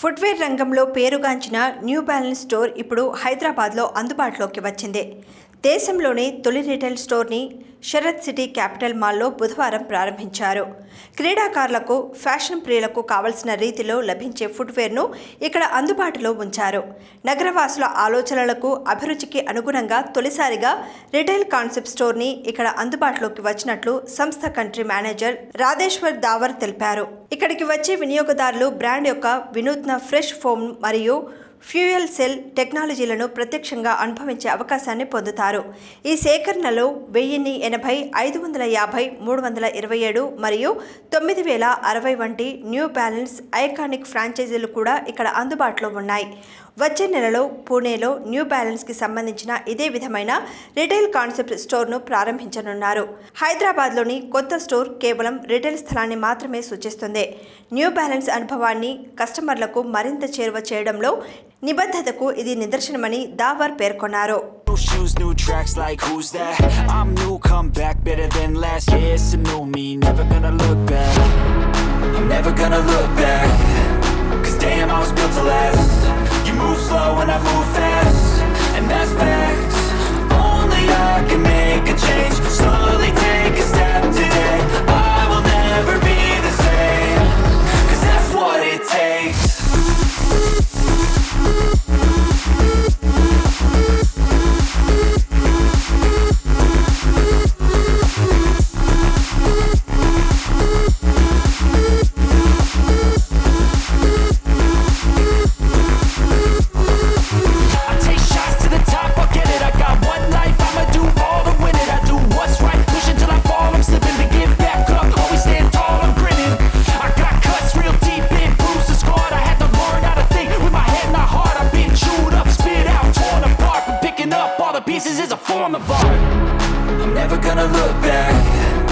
Footwear రంగంలో పేరుగాంచిన new balance store ఇప్పుడు హైదరాబాద్లో అందుబాటులోకి వచ్చింది. దేశంలోనే తొలి రిటైల్ స్టోర్ని శరత్ సిటీ క్యాపిటల్ మాల్లో బుధవారం ప్రారంభించారు. క్రీడాకారులకు ఫ్యాషన్ ప్రియులకు కావలసిన రీతిలో లభించే ఫుట్వేర్ను ఇక్కడ అందుబాటులో ఉంచారు. నగరవాసుల ఆలోచనలకు అభిరుచికి అనుగుణంగా తొలిసారిగా రిటైల్ కాన్సెప్ట్ స్టోర్ని ఇక్కడ అందుబాటులోకి వచ్చినట్లు సంస్థ కంట్రీ మేనేజర్ రాధేశ్వర్ దావర్ తెలిపారు. ఇక్కడికి వచ్చే వినియోగదారులు బ్రాండ్ యొక్క వినూత్న ఫ్రెష్ ఫోమ్ మరియు ఫ్యూయల్ సెల్ టెక్నాలజీలను ప్రత్యక్షంగా అనుభవించే అవకాశాన్ని పొందుతారు. ఈ సేకరణలో వెయ్యిన్ని ఎనభై ఐదు వందల యాభై మూడు వందల ఇరవై ఏడు మరియు తొమ్మిది వేల అరవై వంటి న్యూ బ్యాలెన్స్ ఐకానిక్ ఫ్రాంచైజీలు కూడా ఇక్కడ అందుబాటులో ఉన్నాయి. వచ్చే నెలలో పూణేలో న్యూ బ్యాలెన్స్కి సంబంధించిన ఇదే విధమైన రిటైల్ కాన్సెప్ట్ స్టోర్ను ప్రారంభించనున్నారు హైదరాబాద్లోని కొత్త స్టోర్ కేవలం రిటైల్ స్థలాన్ని మాత్రమే సూచిస్తుంది న్యూ బ్యాలెన్స్ అనుభవాన్ని కస్టమర్లకు మరింత చేరువ చేయడంలో నిబద్ధతకు ఇది నిదర్శనమని దావర్ పేర్కొన్నారు shoes, new tracks, like who's that? I'm new, come back better than last. Yeah, it's a new me, never gonna look back. I'm never gonna look back. Cause damn, I was built to last. slow when I move. Is a form of art. I'm never gonna look back,